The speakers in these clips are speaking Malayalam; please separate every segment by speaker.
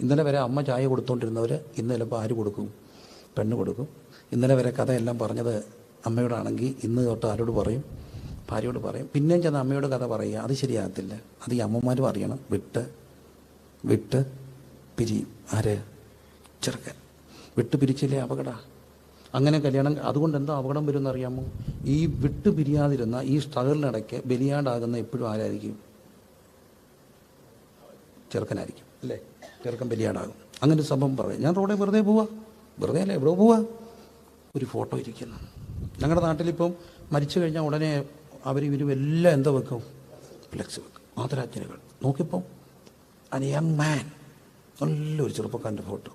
Speaker 1: ഇന്നലെ വരെ അമ്മ ചായ കൊടുത്തുകൊണ്ടിരുന്നവർ ഇന്ന് ചിലപ്പോൾ ആര് കൊടുക്കും? പെണ്ണ് കൊടുക്കും. ഇന്നലെ വരെ കഥയെല്ലാം പറഞ്ഞത് അമ്മയോടാണെങ്കിൽ ഇന്ന് തൊട്ട് ആരോട് പറയും? ഭാര്യയോട് പറയും. പിന്നെയും ചെന്ന് അമ്മയോട് കഥ പറയുക. അത് ശരിയാകത്തില്ല. അത് ഈ അമ്മമാരും അറിയണം. വിട്ട്. വിട്ട് പിരിയും ആര്? ചെറുക്കൻ. വിട്ട് പിരിച്ചില്ലേ അപകട? അങ്ങനെ കല്യാണം അതുകൊണ്ട് എന്താ അപകടം വരുമെന്ന് അറിയാമോ? ഈ വിട്ടു പിരിയാതിരുന്ന ഈ സ്ട്രഗിളിനിടയ്ക്ക് ബലിയാണ്ടാകുന്ന എപ്പോഴും ആരായിരിക്കും? ചെറുക്കനായിരിക്കും അല്ലേ? ചെറുക്കൻ ബലിയാടാകും. അങ്ങനെ സംഭവം പറയും ഞാൻ റോഡിൽ വെറുതെ പോവാ. വെറുതെ അല്ലേ? എവിടെ പോവാ. ഒരു ഫോട്ടോ ഇരിക്കുന്നു. ഞങ്ങളുടെ നാട്ടിലിപ്പം മരിച്ചു കഴിഞ്ഞാൽ ഉടനെ അവർ ഇവരും എല്ലാം എന്താ വെക്കും? ഫ്ലെക്സ് വെക്കും. ആദരാജ്ഞനകൾ നോക്കിയപ്പോൾ അൻ യങ് മാൻ നല്ലൊരു ചെറുപ്പക്കാരന്റെ ഫോട്ടോ.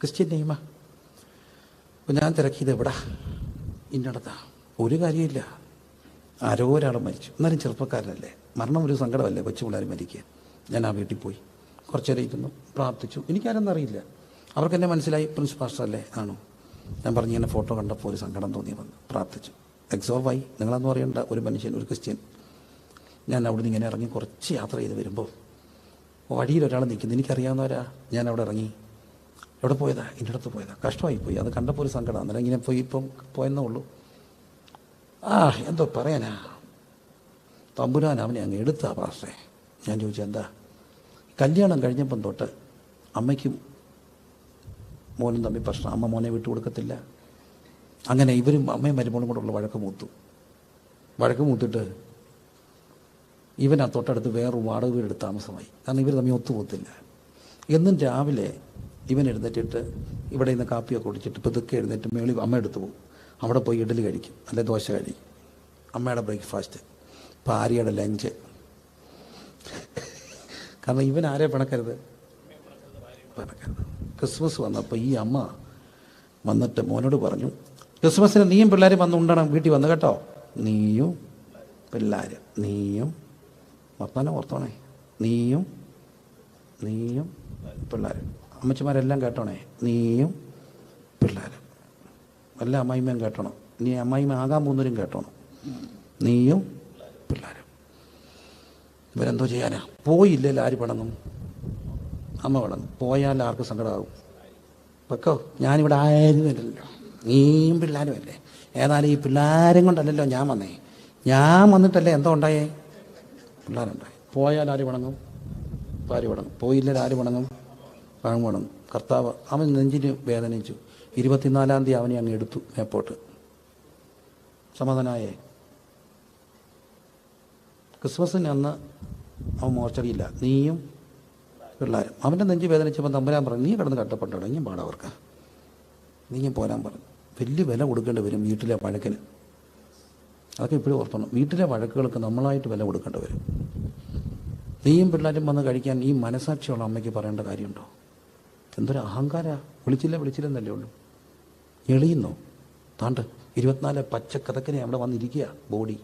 Speaker 1: ക്രിസ്ത്യൻ നെയ്മ. അപ്പം ഞാൻ തിരക്കിയത് എവിടാ? ഇന്നടത്താ. ഒരു കാര്യമില്ല. ആരോ ഒരാൾ മരിച്ചു. എന്നാലും ചെറുപ്പക്കാരനല്ലേ? മരണം ഒരു സങ്കടമല്ലേ കൊച്ചു പിള്ളേർ മരിക്കുക ഞാൻ ആ വീട്ടിൽ പോയി. കുറച്ച് നേരം ഇരുന്നു പ്രാർത്ഥിച്ചു. എനിക്കാരെന്നറിയില്ല. അവർക്ക് എന്നെ മനസ്സിലായി പ്രിൻസ് പാസ്റ്റർ അല്ലേ? ആണോ? ഞാൻ പറഞ്ഞു എന്നെ ഫോട്ടോ കണ്ടപ്പോൾ ഒരു സങ്കടം തോന്നി വന്നു. പ്രാർത്ഥിച്ചു. എക്സോർവായി നിങ്ങളെന്ന് പറയേണ്ട ഒരു മനുഷ്യൻ ഒരു ക്രിസ്ത്യൻ. ഞാൻ അവിടുന്ന് ഇങ്ങനെ ഇറങ്ങി കുറച്ച് യാത്ര ചെയ്ത് വരുമ്പോൾ വഴിയിൽ ഒരാൾ നിൽക്കുന്നു. എനിക്കറിയാവുന്നവരാ? ഞാൻ അവിടെ ഇറങ്ങി. എവിടെ പോയതാ? എന്റെ അടുത്ത് പോയതാ. കഷ്ടമായി പോയി. അത് കണ്ടപ്പോൾ ഒരു സങ്കടം. അന്നേരം ഇങ്ങനെ പോയി ഇപ്പം പോയെന്നേ ഉള്ളൂ. ആ എന്തോ പറയാനാ? തമ്പുരാൻ അവനെ അങ്ങ് എടുത്താ പാസ്റ്റേ ഞാൻ ചോദിച്ചു എന്താ? കല്യാണം കഴിഞ്ഞപ്പം തൊട്ട് അമ്മയ്ക്കും മോനും തമ്മിൽ പ്രശ്നം. അമ്മ മോനെ വിട്ടു കൊടുക്കത്തില്ല. അങ്ങനെ ഇവരും അമ്മയും മരുമോളും കൂടെ വഴക്ക് മൂത്തു. വഴക്ക് മൂത്തിട്ട് ഇവൻ ആ തൊട്ടടുത്ത് വേറൊരു വാടക വീടെടുത്ത് താമസമായി. കാരണം ഇവർ തമ്മിൽ ഒത്തുപോത്തില്ല എന്നും രാവിലെ ഇവൻ എഴുന്നേറ്റിട്ട് ഇവിടെ നിന്ന് കാപ്പിയൊക്കെ കുടിച്ചിട്ട് പതുക്കെ എഴുന്നേറ്റ് മേളി അമ്മ എടുത്തു പോകും. അവിടെ പോയി ഇഡലി കഴിക്കും. അല്ലെ ദോശ കഴിക്കും. അമ്മയുടെ ബ്രേക്ക്ഫാസ്റ്റ്. ഭാര്യയുടെ ലഞ്ച്. കാരണം ഇവൻ ആരെ പിണക്കരുത്? പിണക്കരുത്. ക്രിസ്മസ് വന്നപ്പോൾ ഈ അമ്മ വന്നിട്ട് മോനോട് പറഞ്ഞു ക്രിസ്മസിന് നീയും പിള്ളേരും വന്ന് ഉണ്ടണം വീട്ടിൽ വന്ന് കേട്ടോ. നീയും പിള്ളേർ നീയും വർത്തമാനം ഓർത്തോണേ നീയും നീയും പിള്ളേരും അമ്മച്ചിമാരെല്ലാം കേട്ടോണേ നീയും പിള്ളേരും എല്ലാ അമ്മായിമ്മയും കേട്ടണം നീ അമ്മായിമ്മ ആകാൻ പോകുന്നവരും കേട്ടോണം നീയും ഇവരെന്തോ ചെയ്യാനാ? പോയില്ലേ ആര് പണങ്ങും അമ്മ പണങ്ങും പോയാൽ ആർക്ക് സങ്കടമാകും വെക്കോ ഞാനിവിടെ ആയിരുന്നില്ലല്ലോ. നീയും പിള്ളേരും അല്ലേ ഏതായാലും ഈ പിള്ളേരും കൊണ്ടല്ലല്ലോ ഞാൻ വന്നേ. ഞാൻ വന്നിട്ടല്ലേ എന്തോ ഉണ്ടായേ? പിള്ളേരുണ്ടായി. പോയാൽ ആര് പണങ്ങും ആര് പണങ്ങും പോയില്ലെങ്കിൽ ആര് പണങ്ങും പഴം പണങ്ങും കർത്താവ് അവൻ നെഞ്ചിന് വേദനിച്ചു. ഇരുപത്തിനാലാം തീയതി അവനെ അങ്ങ് എടുത്തു മേപ്പോട്ട്. സമാധാനായേ. ക്രിസ്മസിന് അന്ന് അവൻ മോർച്ചറിയില്ല. നീയും പിള്ളേരും. അവന്റെ നെഞ്ച് വേദനിച്ചപ്പോൾ തമ്പുരാൻ പറഞ്ഞു നീ കിടന്ന് കട്ടപ്പെട്ടോ ഇങ്ങനെ പാടവർക്ക് നീയും പോരാൻ പറഞ്ഞു വലിയ വില കൊടുക്കേണ്ടി വരും വീട്ടിലെ വഴക്കിന്. അതൊക്കെ ഇപ്പോഴും ഓർത്തണം. വീട്ടിലെ വഴക്കുകൾക്ക് നമ്മളായിട്ട് വില കൊടുക്കേണ്ടി വരും. നീയും പിള്ളേരും വന്ന് കഴിക്കാൻ ഈ മനസാക്ഷിയുള്ള അമ്മയ്ക്ക് പറയേണ്ട കാര്യമുണ്ടോ? എന്തൊരു അഹങ്കാര. വിളിച്ചില്ല വിളിച്ചില്ലെന്നല്ലേ ഉള്ളൂ. എളിയുന്നോ? താണ്ട്. ഇരുപത്തിനാല് പച്ചക്കഥക്കിനെ അവിടെ വന്നിരിക്കുക ബോഡി.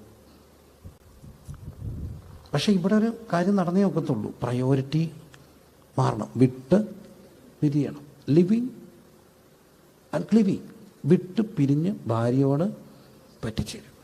Speaker 1: പക്ഷേ ഇവിടെ ഒരു കാര്യം നടന്നേ ഒക്കത്തുള്ളൂ. പ്രയോറിറ്റി മാറണം. വിട്ട് പിരിയണം. ലിവിങ് ആൻഡ് ലിവിങ് വിട്ട് പിരിഞ്ഞ് ഭാര്യയോട് പറ്റിച്ചേരും.